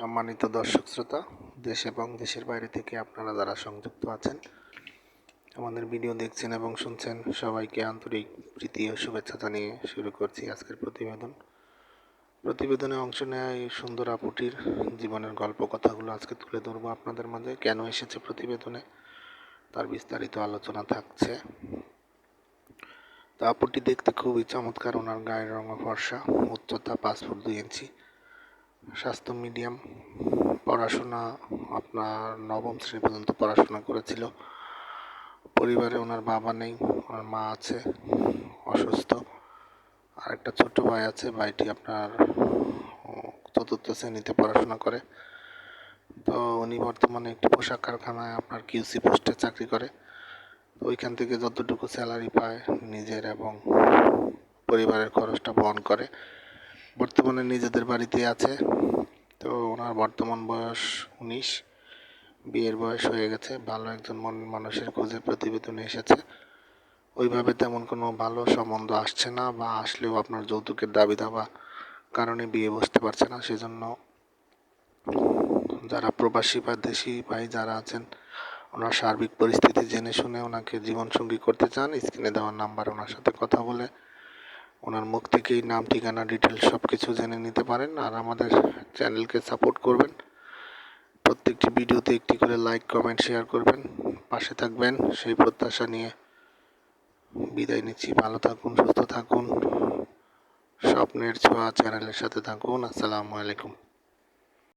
সম্মানিত দর্শক শ্রোতা, দেশ এবং দেশের বাইরে থেকে আপনারা যারা সংযুক্ত আছেন, আমাদের ভিডিও দেখছেন এবং শুনছেন, সবাইকে আন্তরিক প্রীতি ও শুভেচ্ছা জানিয়ে শুরু করছি আজকের প্রতিবেদন। প্রতিবেদনে অংশ নেয় এই সুন্দর আপুটির জীবনের গল্প কথাগুলো আজকে তুলে ধরবো আপনাদের মাঝে, কেন এসেছে প্রতিবেদনে, তার বিস্তারিত আলোচনা থাকছে। তো আপুটি দেখতে খুবই চমৎকার, ওনার গায়ের রঙ ফর্সা, উচ্চতা পাঁচ ফুট দুই ইঞ্চি। স্বাস্থ্য মিডিয়াম, পড়াশোনা আপনার নবম শ্রেণি পর্যন্ত পড়াশোনা করেছিল। পরিবারে ওনার বাবা নেই, ওনার মা আছে, অসুস্থ। আর একটা ছোট ভাই আছে, ভাইটি আপনার চতুর্থ শ্রেণীতে পড়াশোনা করে। তো উনি বর্তমানে একটি পোশাক কারখানায় আপনার কিউসি পোস্টে চাকরি করে। তো ওইখান থেকে যতটুকু স্যালারি পায়, নিজের এবং পরিবারের খরচটা বহন করে। বর্তমানে নিজেদের বাড়িতে আছে। তো ওনার বর্তমান বয়স উনিশ। বিয়ের বয়স হয়ে গেছে। ভালো একজন মন, মানুষের খোঁজে প্রতিবেদনে এসেছে। ওইভাবে তেমন কোনো ভালো সম্বন্ধ আসছে না বা আসলেও আপনার যৌতুকের দাবি দাবা কারণে বিয়ে বসতে পারছে না। সেজন্য যারা প্রবাসী বা দেশি ভাই যারা আছেন, ওনার সার্বিক পরিস্থিতি জেনে শুনে ওনাকে জীবনসঙ্গী করতে চান। স্ক্রিনে দেওয়ার নাম্বার ওনার সাথে কথা বলে ওনার মুখ থেকেই নাম, ঠিকানা ডিটেলস সব কিছু জেনে নিতে পারেন আর আমাদের চ্যানেলকে সাপোর্ট করবেন। প্রত্যেকটি ভিডিওতে একটি করে লাইক কমেন্ট শেয়ার করবেন। পাশে থাকবেন। সেই প্রত্যাশা নিয়ে বিদায় নিচ্ছি। ভালো থাকুন, সুস্থ থাকুন। স্বপ্নের ছোঁয়া চ্যানেলের সাথে থাকুন। আসসালামু আলাইকুম।